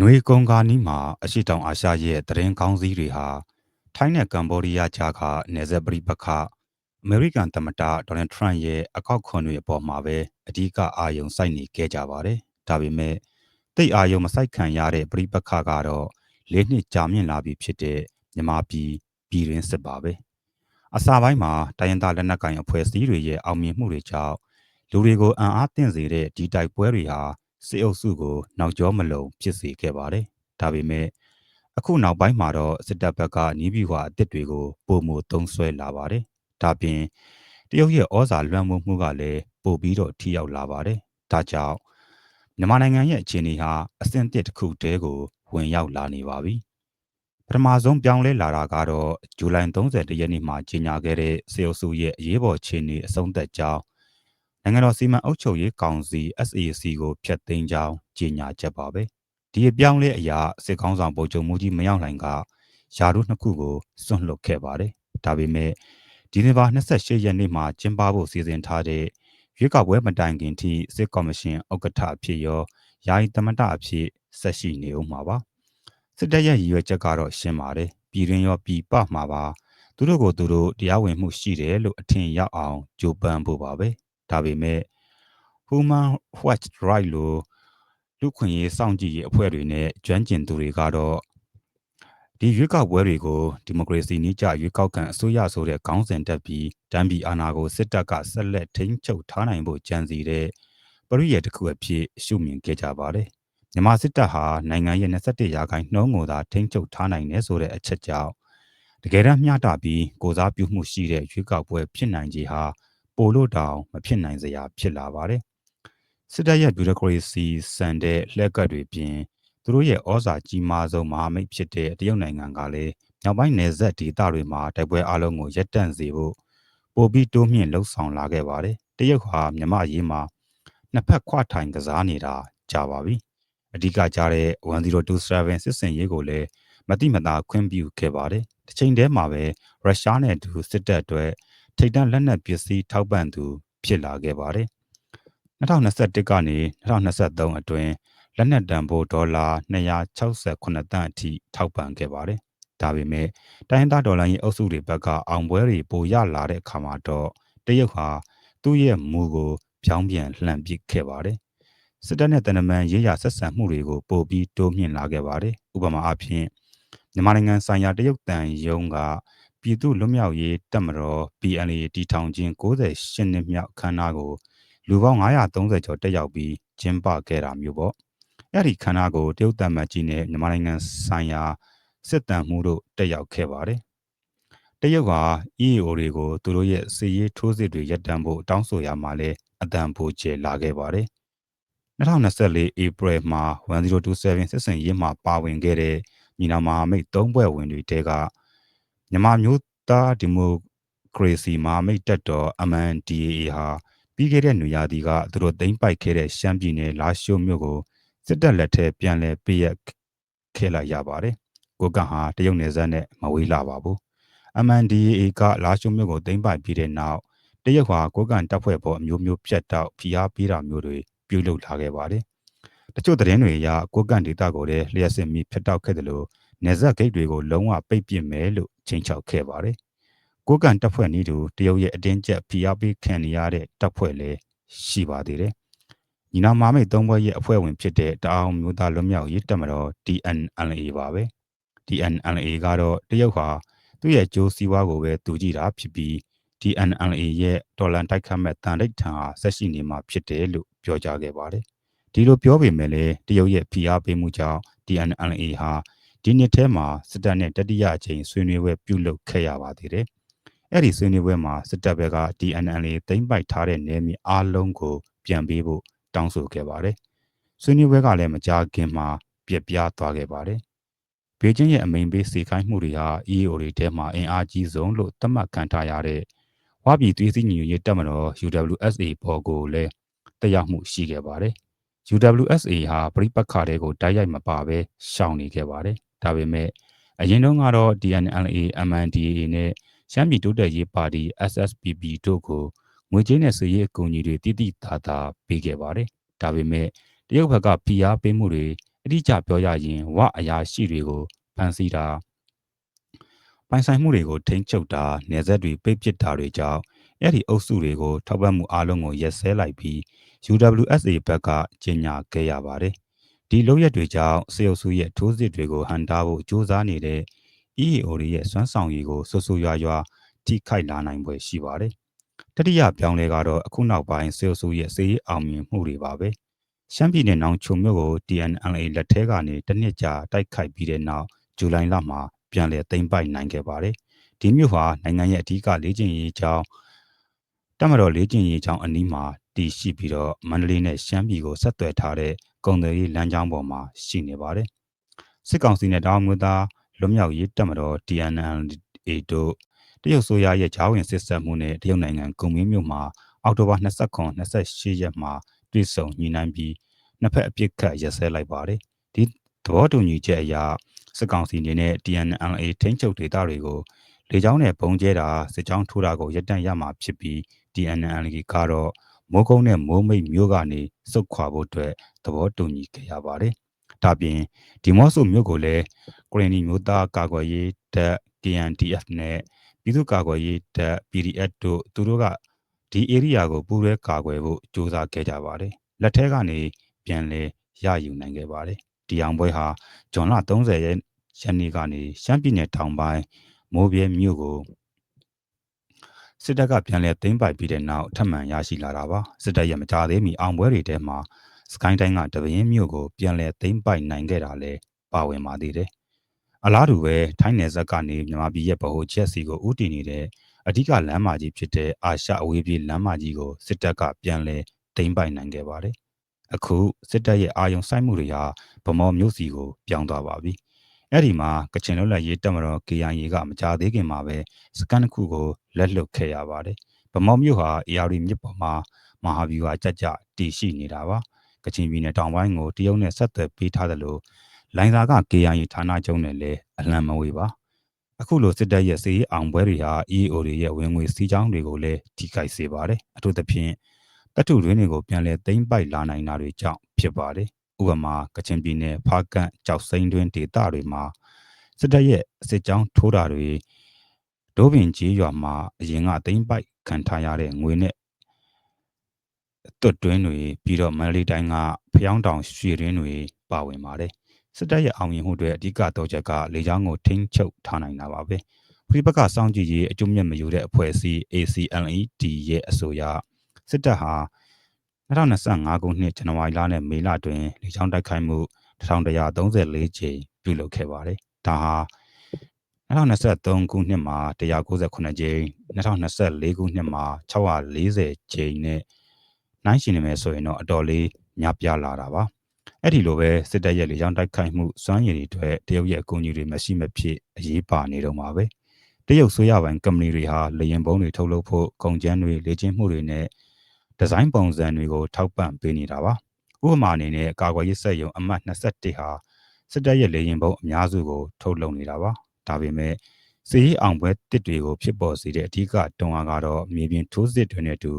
နွေကုံကာနီးမှာအရှိတောင်အာရှရဲ့သတင်းကောင်းစည်းတွေဟာထိုင်းနဲ့ကမ်ဘောဒီးယားကြားကနေဆက်ပရိပခအမေရိကန်သမ္မတဒေါ်နယ်ထရန့်ရဲ့အကောက်ခွန်တွေအပေါ်မှာပဲအဓိကအာရုံစိုက်နေခဲ့ကြပါတယ်။ဒါပေမဲ့တိတ်အာရုံမစိုက်ခံရတဲ့ပရိပခကတော့လေးနှစ်ကြာမြင့်လာပြီဖြစ်တဲ့မြန်မာပြည်ပြည်ရင်းစစ်ပါပဲ။အစာပိုင်းမှာတိုင်းရင်းသားလက်နက်ကိုင်အဖွဲ့အစည်းတွေရဲ့အောင်မြင်မှုတွေကြောင့်လူတွေကိုအံ့အားသင့်စေတဲ့ဒီတိုက်ပွဲတွေဟာ စစ်အုပ်စုကိုနောက်ကျောမလုံဖြစ်စေခဲ့ပါတယ်။ဒါပေမဲ့အခုနောက်ပိုင်းမှာတော့စစ်တပ်ဘက်ကနီးပြီးွာအသစ်တွေကိုပုံမသုံးဆွဲလာပါတယ်။ဒါပြင်တရုတ်ရဲ့ဩဇာလွှမ်းမိုးမှုကလည်းပိုပြီးတော့ထိရောက်လာပါတယ်။ဒါကြောင့်မြန်မာနိုင်ငံရဲ့အခြေအနေဟာအဆင့်တစ်တစ်ခုတည်းကိုဝင်ရောက်လာနေပါပြီ။ပထမဆုံးပြောင်းလဲလာတာကတော့ဇူလိုင်30ရက်နေ့မှာကြီးညာခဲ့တဲ့စေအုပ်စုရဲ့အရေးပေါ်ခြေနေအဆုံးသက်ကြောင်း နိုင်ငံတော်စီမံအုပ်ချုပ်ရေးကောင်စီ SAC ကိုဖျက်သိမ်းကြောင်းကြေညာချက်ပါပဲဒီအပြောင်းလဲအရာစစ်ကောင်းဆောင်ဗိုလ်ချုပ်မူကြီးမရောက်နိုင်ကယာတို့နှစ်ခုကိုစွန့်လွတ်ခဲ့ပါတယ်ဒါပေမဲ့ဒီဇင်ဘာ28ရက်နေ့မှာကျင်းပဖို့စီစဉ်ထားတဲ့ရွေးကောက်ပွဲမတိုင်ခင်ထိစစ်ကော်မရှင်ဥက္ကဋ္ဌအဖြစ်ရောယာယီသမ္မတအဖြစ်ဆက်ရှိနေဦးမှာပါစစ်တပ်ရဲ့ရည်ရွယ်ချက်ကတော့ရှင်းပါတယ်ပြည်ရင်းရောပြည်ပမှာပါသူတို့ကိုသူတို့တရားဝင်မှုရှိတယ်လို့အထင်ရောက်အောင်ကြိုးပမ်းဖို့ပါပဲ ဒါပေမဲ့ Human Rights Right လို့လူခွင့်ရေးစောင့်ကြည့်ရေးအဖွဲ့တွေနဲ့ကျွမ်းကျင်သူတွေကတော့ဒီရွေးကောက်ပွဲတွေကိုဒီမိုကရေစီနည်းကျရွေးကောက်ခံအစိုးရဆိုတဲ့ခေါင်းစဉ်တက်ပြီးတမ်းပြည်အာဏာကိုစစ်တပ်ကဆက်လက်ထိန်းချုပ်ထားနိုင်ဖို့ကြံစီတဲ့ပရိယေတစ်ခုအဖြစ်ရှုမြင်ခဲ့ကြပါတယ်။မြန်မာစစ်တပ်ဟာနိုင်ငံရဲ့21ရာခိုင်နှုန်းကိုသာထိန်းချုပ်ထားနိုင်တယ်ဆိုတဲ့အချက်ကြောင့်တကယ်တမ်းမျှတပြီးကိုစားပြုမှုရှိတဲ့ရွေးကောက်ပွဲဖြစ်နိုင်ခြေဟာ ပိုလို့တောင်မဖြစ်နိုင်စရာဖြစ်လာပါတယ်။စစ်တပ်ရဲ့ဗျူရိုကရေစီစံတဲ့လှက်ကပ်တွေပြင်သူတို့ရဲ့ဩဇာကြီးမားဆုံးမဟာမိတ်ဖြစ်တဲ့တရုတ်နိုင်ငံကလည်းမြောက်ပိုင်းနယ်စပ်ဒေသတွေမှာတိုက်ပွဲအလုံးကိုရပ်တန့်စေဖို့ပိုပြီးတိုးမြင့်လှုံ့ဆော်လာခဲ့ပါတယ်။တရုတ်ဟာမြမရေးမှာနှစ်ဖက်ခွထိုင်ကစားနေတာကြာပါပြီ။အဓိကကြားတဲ့1027စစ်စင်ရေးကိုလည်းမတိမတာခွင့်ပြုခဲ့ပါတယ်။တစ်ချိန်တည်းမှာပဲရုရှားနဲ့တူစစ်တပ်အတွက် ထိပ်တန်းလက်နက်ပစ္စည်းထောက်ပံ့သူ ဖြစ်လာခဲ့ပါတယ်။2021ကနေ2023အတွင်းလက်နက်တန်ဖိုးဒေါ်လာ268တန်းအထိထောက်ပံ့ခဲ့ပါတယ်။ဒါပေမဲ့တိုင်းသားဒေါ်လာရင်အုပ်စုတွေဘက်ကအောင်ပွဲတွေပိုရလာတဲ့အခါမှာတော့တရုတ်ဟာသူ့ရဲ့မူကိုဖြောင်းပြန်လှန်ပစ်ခဲ့ပါတယ်။စစ်တပ်နဲ့တနမန်ရေးရဆက်ဆံမှုတွေကိုပိုပြီးတိုးမြင့်လာခဲ့ပါတယ်။ဥပမာအားဖြင့်မြန်မာနိုင်ငံဆိုင်ရာတရုတ်တန်ယုံက ပြည်သူ့လွတ်မြောက်ရေးတပ်မတော် PNA တီထောင်ခြင်း68နှစ်မြောက်ခမ်းနားကိုလူပေါင်း930ကျော်တက်ရောက်ပြီးကျင်းပခဲ့တာမျိုးပေါ့အဲ့ဒီခမ်းနားကိုတရုတ်တမန်ကြီးနဲ့မြန်မာနိုင်ငံဆိုင်ရာစစ်တမ်းမှုတို့တက်ရောက်ခဲ့ပါတယ်တရုတ်က EAO တွေကိုသူတို့ရဲ့စီရေးထိုးစစ်တွေရပ်တန့်ဖို့တောင်းဆိုရမှာလဲအတန်ဖိုးကျလာခဲ့ပါတယ်2024 April မှာ1027စစ်စင်ရေးမှာပါဝင်ခဲ့တဲ့ညီနောင်မဟာမိတ်၃ဘွဲ့ဝင်တွေတဲက မြန်မာမျိုးသားဒီမိုကရေစီမဟာမိတ်တပ်တော် MNDAA ဟာပြီးခဲ့တဲ့နွေရာသီကသူတို့သိမ်းပိုက်ခဲ့တဲ့ရှမ်းပြည်နယ်လာရှိုးမြို့ကိုစစ်တပ်လက်ထက်ပြန်လည်ပေးရခဲ့လိုက်ရပါတယ်။ကိုကန့်ဟာတရုတ်နယ်စပ်နဲ့မဝေးလာပါဘူး။ MNDAA ကလာရှိုးမြို့ကိုသိမ်းပိုက်ပြီးတဲ့နောက်တရုတ်ဟာကိုကန့်တပ်ဖွဲ့ပေါ်အမျိုးမျိုးပြတ်တောက်ဖိအားပေးတာမျိုးတွေပြုလုပ်လာခဲ့ပါတယ်။တချို့သတင်းတွေအရကိုကန့်ဒေသကိုလည်းလျှက်စစ်မီဖျက်တောက်ခဲ့တယ်လို့ နေဆက်ဂိတ်တွေကိုလုံးဝပိတ်ပစ်မယ်လို့ချိန်ချောက်ခဲ့ပါတယ်။ကိုကန်တပ်ဖွဲ့နည်းတူတရုတ်ရဲ့အတင်းကျပ်ဖိအားပေးခံနေရတဲ့တပ်ဖွဲ့လည်းရှိပါသေးတယ်။ညီနာမာမိတ်သုံးဘွဲ့ရဲ့အဖွဲ့ဝင်ဖြစ်တဲ့တအောင်မျိုးသားလွတ်မြောက်ရေးတပ်မတော် DNLA ပါပဲ။ DNLA ကတော့တရုတ်ဟာသူ့ရဲ့ကြိုးစည်းဝါးကိုပဲတူကြည့်တာဖြစ်ပြီး DNLA ရဲ့တော်လန်တိုက်ခတ်မဲ့တန်တိတ်ထံဟာဆက်ရှိနေမှာဖြစ်တယ်လို့ပြောကြားခဲ့ပါတယ်။ဒီလိုပြောပေမဲ့လည်းတရုတ်ရဲ့ဖိအားပေးမှုကြောင့် DNLA ဟာ ဒီနှစ်ထဲမှာစစ်တပ်နဲ့တတိယအကြိမ်ဆွေးနွေးပွဲပြုလုပ်ခဲ့ရပါသေးတယ်။အဲ့ဒီဆွေးနွေးပွဲမှာစစ်တပ်ဘက်က DNLA သိမ်းပိုက်ထားတဲ့နယ်မြေအလုံးကိုပြန်ပေးဖို့တောင်းဆိုခဲ့ပါတယ်။ဆွေးနွေးပွဲကလည်းမကြာခင်မှာပြက်ပြားသွားခဲ့ပါတယ်။ဘေကျင်းရဲ့အမိန်ပေးစေခိုင်းမှုတွေဟာ EAO တွေထဲမှာအင်အားကြီးဆုံးလို့သတ်မှတ်ခံထားရတဲ့ဝါပြည်သွေးစည်းညီညွတ်ရေးတပ်မတော် UWSA ပေါ်ကိုလည်းတက်ရောက်မှုရှိခဲ့ပါတယ်။ UWSA ဟာပြိပက္ခတွေကိုတိုက်ရိုက်မပါဘဲရှောင်နေခဲ့ပါတယ် ဒါပေမဲ့အရင်တုန်းကတော့ DNLA MNDAA နဲ့ရှမ်းပြည်တိုးတက်ရေးပါတီ SSPP တို့ကိုငွေကြေးနဲ့စည်ရေးအကူအညီတွေတိတိတသာပေးခဲ့ပါတယ်။ဒါပေမဲ့တရုတ်ဘက်ကဖိအားပေးမှုတွေအတိအကျပြောရရင်ဝအရာရှိတွေကိုဖမ်းဆီးတာပိုင်ဆိုင်မှုတွေကိုထိန်းချုပ်တာနေဆက်တွေပိတ်ပစ်တာတွေကြောင့်အဲ့ဒီအုပ်စုတွေကိုထောက်ပံ့မှုအလုံးကိုရက်စဲလိုက်ပြီး UWSA ဘက်ကကြီးညာခဲ့ရပါတယ်။ ဒီလုပ်ရက်တွေကြောင့်စေအုပ်စုရဲ့ထိုးစစ်တွေကိုဟန်တာဖို့စ조사နေတဲ့ EAO တွေရဲ့စွမ်းဆောင်ရည်ကိုဆူဆူရွာရွာထိခိုက်လာနိုင်ပွဲရှိပါတယ်။တတိယပြောင်းလဲကတော့အခုနောက်ပိုင်းစေအုပ်စုရဲ့စေရေးအောင်မြင်မှုတွေပါပဲ။ရှမ်းပြည်နယ်နောင်ချုံမြို့ကို TNLA လက်ထဲကနေတနစ်ကြာတိုက်ခိုက်ပြီးတဲ့နောက်ဇူလိုင်လမှာပြန်လည်သိမ်းပိုက်နိုင်ခဲ့ပါတယ်။ဒီမြို့ဟာနိုင်ငံရဲ့အဓိကလေ့ကျင့်ရေးကြောင်းတမတော်လေ့ကျင့်ရေးကြောင်းအနီးမှာတည်ရှိပြီးတော့မန္တလေးနဲ့ရှမ်းပြည်ကိုဆက်သွယ်ထားတဲ့ ကုန်သွယ်ရေးလမ်းကြောင်းပေါ်မှာရှိနေပါတယ်။စစ်ကောင်စီနဲ့တောင်မြို့သားလွတ်မြောက်ရေးတပ်မတော် TNLA တို့တရုတ်ဆိုရရဲ့ဂျားဝင်စစ်ဆက်မှုနဲ့တရုတ်နိုင်ငံကုံမင်းမြို့မှာအောက်တိုဘာ29 28ရက်မှာတွေ့ဆုံညှိနှိုင်းပြီးနှစ်ဖက်အပြစ်ခတ်ရစဲလိုက်ပါတယ်။ဒီသဘောတူညီချက်အရစစ်ကောင်စီအနေနဲ့ TNLA ထိန်းချုပ်ဒေသတွေကိုလေကြောင်းနဲ့ပုံကျဲတာစစ်ကြောင်းထိုးတာကိုရပ်တန့်ရမှာဖြစ်ပြီး TNLA ကတော့ မိုးကုန်းနဲ့မိုးမိတ်မြို့ကနေစုတ်ခွာဖို့အတွက်သဘောတူညီခဲ့ရပါတယ်။ဒါပြင်ဒီမော့ဆိုမြို့ကိုလည်းကရင်နီမျိုးသားကာကွယ်ရေးတပ် KNDF နဲ့ပြည်သူ့ကာကွယ်ရေးတပ် PDF တို့သူတို့ကဒီ area ကိုပူးရဲကာကွယ်ဖို့စ조사ခဲ့ကြပါတယ်။လက်ထဲကနေပြန်လဲရယူနိုင်ခဲ့ပါတယ်။ဒီအောင်ပွဲဟာဂျွန်လ30ရက်ရက်နေ့ကနေရှမ်းပြည်နယ်တောင်ပိုင်းမိုးပြဲမြို့ကို စစ်တပ်ကပြန်လည်သိမ်းပိုက်ပြီးတဲ့နောက်ထပ်မံရရှိလာတာပါစစ်တပ်ရဲ့မကြသေးမီအောင်ပွဲတွေထဲမှာစကိုင်းတိုင်းကတပင်းမြို့ကိုပြန်လည်သိမ်းပိုက်နိုင်ခဲ့တာလည်းပါဝင်ပါသေးတယ်အလားတူပဲထိုင်းနယ်စပ်ကနေမြန်မာပြည်ရဲ့ဗဟိုချက်စီကိုဥတည်နေတဲ့အဓိကလမ်းမကြီးဖြစ်တဲ့အာရှအဝေးပြေးလမ်းမကြီးကိုစစ်တပ်ကပြန်လည်သိမ်းပိုက်နိုင်ခဲ့ပါတယ်အခုစစ်တပ်ရဲ့အာယုံစိုက်မှုတွေဟာဗမော်မြို့စီကိုပြောင်းသွားပါပြီ အဲ့ဒီမှာကချင်လွတ်လပ်ရေးတပ်မတော် KIA ကမကြသေးခင်မှာပဲစကန်တစ်ခုကိုလက်လွတ်ခဲ့ရပါတယ်။ဗမော်မြို့ဟာ AR မြစ်ပေါ်မှာမဟာဗျူဟာကြကြတည်ရှိနေတာပါ။ကချင်ပြည်နယ်တောင်ပိုင်းကိုတရုတ်နဲ့ဆက်သွယ်ပေးထားသလိုလိုင်သာက KIA ဌာနချုပ်နဲ့လည်းအလံမဝေပါ။အခုလိုစစ်တပ်ရဲ့စီးအောင်ပွဲတွေဟာ EO တွေရဲ့ဝင်ငွေစီးကြောင်းတွေကိုလည်းထိခိုက်စေပါတယ်။အထူးသဖြင့်တတုရင်းတွေကိုပြန်လည်သိမ်းပိုက်လာနိုင်တာတွေကြောင့်ဖြစ်ပါတယ် ဥပမာကချင်ပြည်နယ်ဖားကန့်ကြောက်စိမ်းတွင်ဒေသတွေမှာစစ်တပ်ရဲ့စစ်ကြောင်းထိုးတာတွေဒိုးပင်ကြီးရွာမှာအရင်ကသိမ်းပိုက်ခံထားရတဲ့ငွေနဲ့တွတ်တွင်းတွေပြီးတော့မန္တလေးတိုင်းကဖျောင်းတောင်ရွှေရင်းတွေပါဝင်ပါတယ်စစ်တပ်ရဲ့အောင်မြင်မှုတွေအဓိကတော့ချက်ကလေကြောင်းကိုထိန်းချုပ်ထားနိုင်တာပါပဲပြိပကစောင့်ကြည့်ရေးအကျုံးမြတ်မယူတဲ့အဖွဲ့အစည်း ACLED ရဲ့အဆိုအရစစ်တပ်ဟာ 2025ခုနှစ်ဇန်နဝါရီလနဲ့မေလတွင်လေကြောင်းတိုက်ခိုက်မှု1134ကြိမ်ပြုလုပ်ခဲ့ပါတယ်။ဒါဟာ2023ခုနှစ်မှာ198ကြိမ်2024ခုနှစ်မှာ640ကြိမ်နဲ့နိုင်ရှင်နေမယ်ဆိုရင်တော့အတော်လေးများပြားလာတာပါ။အဲ့ဒီလိုပဲစစ်တပ်ရဲ့လေကြောင်းတိုက်ခိုက်မှုစွမ်းရည်တွေအတွက်တရုတ်ရဲ့အကူအညီတွေမရှိမဖြစ်အရေးပါနေတော့မှာပဲ။တရုတ်ဆိုရပိုင်းကုမ္ပဏီတွေဟာလေရင်ပုံးတွေထုတ်လုပ်ဖို့ကုန်ကျန်းတွေလေ့ကျင့်မှုတွေနဲ့ ဒီဇိုင်းပုံစံတွေကိုထောက်ပံ့ပေးနေတာပါဥပမာအနေနဲ့ကာကွယ်ရေးစက်ရုံအမှတ်21ဟာစစ်တပ်ရဲ့လေရင်ပုံအများစုကို ထုတ်လုပ်နေတာပါဒါပေမဲ့စီးအောင်ပွဲတစ်တွေကိုဖြစ်ပေါ်စေတဲ့အဓိကတွန်းအားကတော့မြေပြင်ထိုးစစ်တွေနဲ့အတူ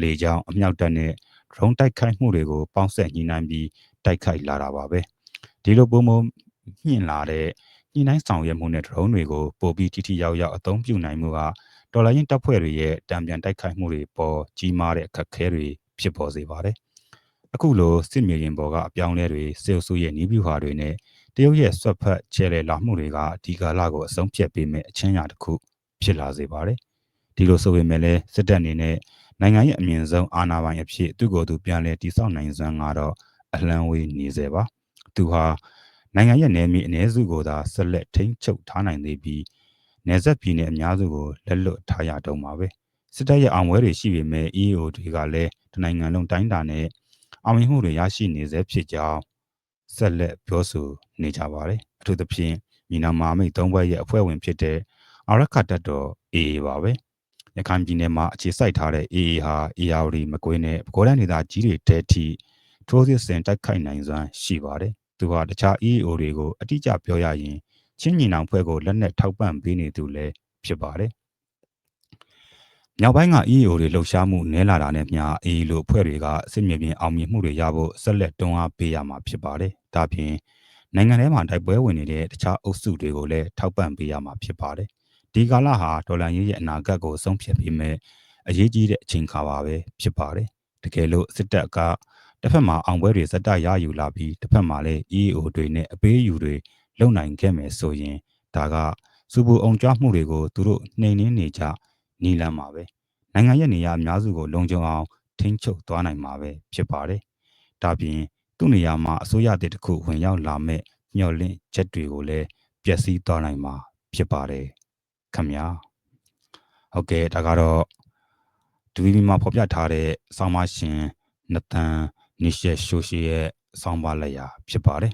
လေကြောင်းအမြောက်တပ်နဲ့ drone တိုက်ခိုက်မှုတွေကိုပေါင်းဆက်ညှိနှိုင်းပြီးတိုက်ခိုက်လာတာပါပဲဒီလိုပုံမှန်ညှင်လာတဲ့ညှိနှိုင်းဆောင်ရွက်မှုနဲ့ drone တွေကိုပိုပြီးထိထိရောက်ရောက်အသုံးပြုနိုင်မှုက ဒေါ်လာရင်းတပ်ဖွဲ့တွေရဲ့တံပြန်တိုက်ခိုက်မှုတွေပေါ်ကြီးမားတဲ့အခက်အခဲတွေဖြစ်ပေါ်စေပါတယ်။အခုလိုစစ်မြေပြင်ပေါ်ကအပြောင်းလဲတွေစေအုပ်စုရဲ့နီးဗျူဟာတွေနဲ့တရုတ်ရဲ့ဆွတ်ဖက်ချဲလဲလာမှုတွေကဒီကာလကိုအဆုံးဖြတ်ပေးမဲ့အချင်းရာတစ်ခုဖြစ်လာစေပါတယ်။ဒီလိုဆိုပေမဲ့လည်းစစ်တပ်အနေနဲ့နိုင်ငံရဲ့အမြင့်ဆုံးအာဏာပိုင်အဖြစ်သူ့ကိုယ်သူပြန်လည်တည်ဆောက်နိုင်စွမ်းကတော့အလံဝေးနေစေပါ။သူဟာနိုင်ငံရဲ့နယ်မြေအ ਨੇ စုကိုသာဆက်လက်ထိန်းချုပ်ထားနိုင်သေးပြီး နယ်စပ်ပြည်နယ်အများစုကိုလက်လွတ်ထားရတော့မှာပဲစစ်တပ်ရဲ့အောင်ပွဲတွေရှိပေမဲ့ EAO တွေကလည်းတနိုင်ငံလုံးတိုင်းတာနဲ့အောင်မြင်မှုတွေရရှိနေစေဖြစ်ကြောင်းဆက်လက်ပြောဆိုနေကြပါတယ်အထူးသဖြင့်မိနာမာမိတ်သုံးဘက်ရဲ့အဖွဲ့ဝင်ဖြစ်တဲ့အာရခတ်တော် AA ပါပဲရခိုင်ပြည်နယ်မှာအခြေစိုက်ထားတဲ့ AA ဟာ ARD မကွေးနဲ့ဗကောဒန်ဒေသကြီးတွေတဲထိထိုးစစ်ဆင်တိုက်ခိုက်နိုင်စွမ်းရှိပါတယ်သူဟာတခြား EAO တွေကိုအတိအကျပြောရရင် ချင်းညီနောင်ဖွဲ့ကိုလက်နက်ထောက်ပံ့ပေးနေသူလည်းဖြစ်ပါတယ်မြောက်ပိုင်းက EAO တွေလှုပ်ရှားမှုနည်းလာတာနဲ့မျှ AA လိုအဖွဲ့တွေကစစ်မြေပြင်အောင်မြင်မှုတွေရဖို့ဆက်လက်တွန်းအားပေးရမှာဖြစ်ပါတယ်။ဒါပြင်နိုင်ငံထဲမှာတိုက်ပွဲဝင်နေတဲ့တခြားအုပ်စုတွေကိုလည်းထောက်ပံ့ပေးရမှာဖြစ်ပါတယ်။ဒီကာလဟာဒေါ်လာရေးရဲ့အနာဂတ်ကိုဆုံးဖြတ်ပြီးမဲ့အရေးကြီးတဲ့အချိန်ခါပါပဲဖြစ်ပါတယ်။တကယ်လို့စစ်တပ်ကတစ်ဖက်မှာအောင်ပွဲတွေစက်တရယူလာပြီးတစ်ဖက်မှာလည်း EAO တွေနဲ့အပေးအယူတွေ လုံနိုင်ခဲ့မယ်ဆိုရင်ဒါကစူပူအောင်ကြွမှုတွေကိုသူတို့နှိမ်နင်းနေကြနီလန်းမှာပဲနိုင်ငံရဲ့နေရာအများစုကိုလုံခြုံအောင်ထိန်းချုပ်သွားနိုင်မှာပဲဖြစ်ပါတယ်။ဒါပြင်သူ့နေရာမှာအစိုးရတစ်ခုဝင်ရောက်လာမဲ့မျှော်လင့်ချက်တွေကိုလည်းပျက်စီးသွားနိုင်မှာဖြစ်ပါတယ်ခင်ဗျာဟုတ်ကဲ့ဒါကတော့ဒူဗီမှာဖော်ပြထားတဲ့ဆောင်းပါရှင်နသန်နိရှက်ရှိုရှိရဲ့ဆောင်းပါလက်ရာဖြစ်ပါတယ်